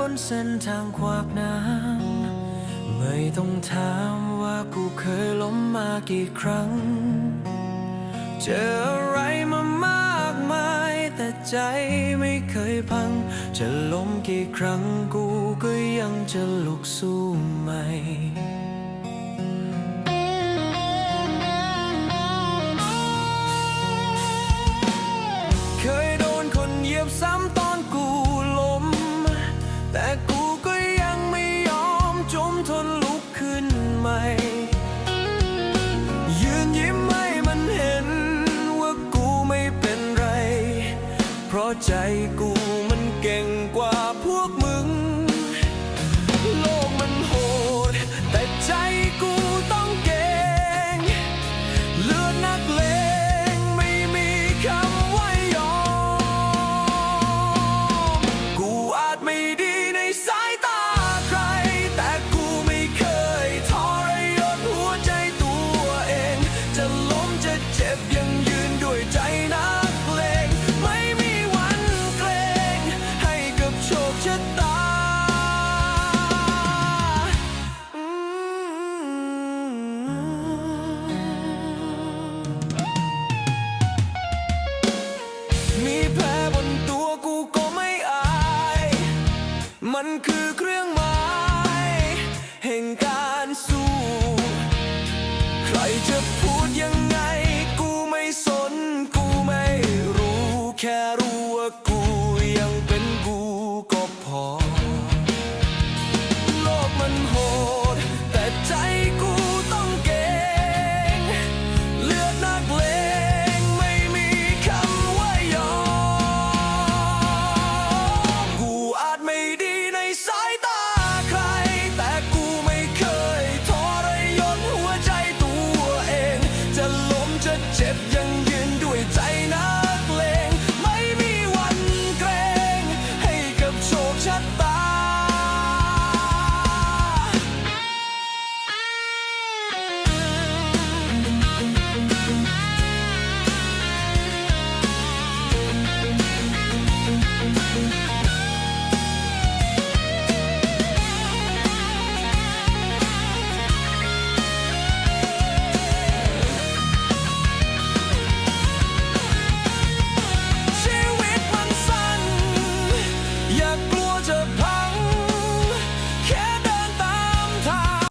บนเส้นทางควากน้ำไม่ต้องถามว่ากูเคยล้มมากี่ครั้ง เจออะไรมามากมาย แต่ใจไม่เคยพัง จะล้มกี่ครั้งกูก็ยังจะลุกสู้ แต่กูก็ยังไม่ยอมจมทนลุกขึ้นใหม่ ยืนยิ้มให้มันเห็นว่ากูไม่เป็นไร เพราะใจกูมันเก่งกว่าพวก มันคือเครื่องหมายแห่งการสู้ ใครจะพู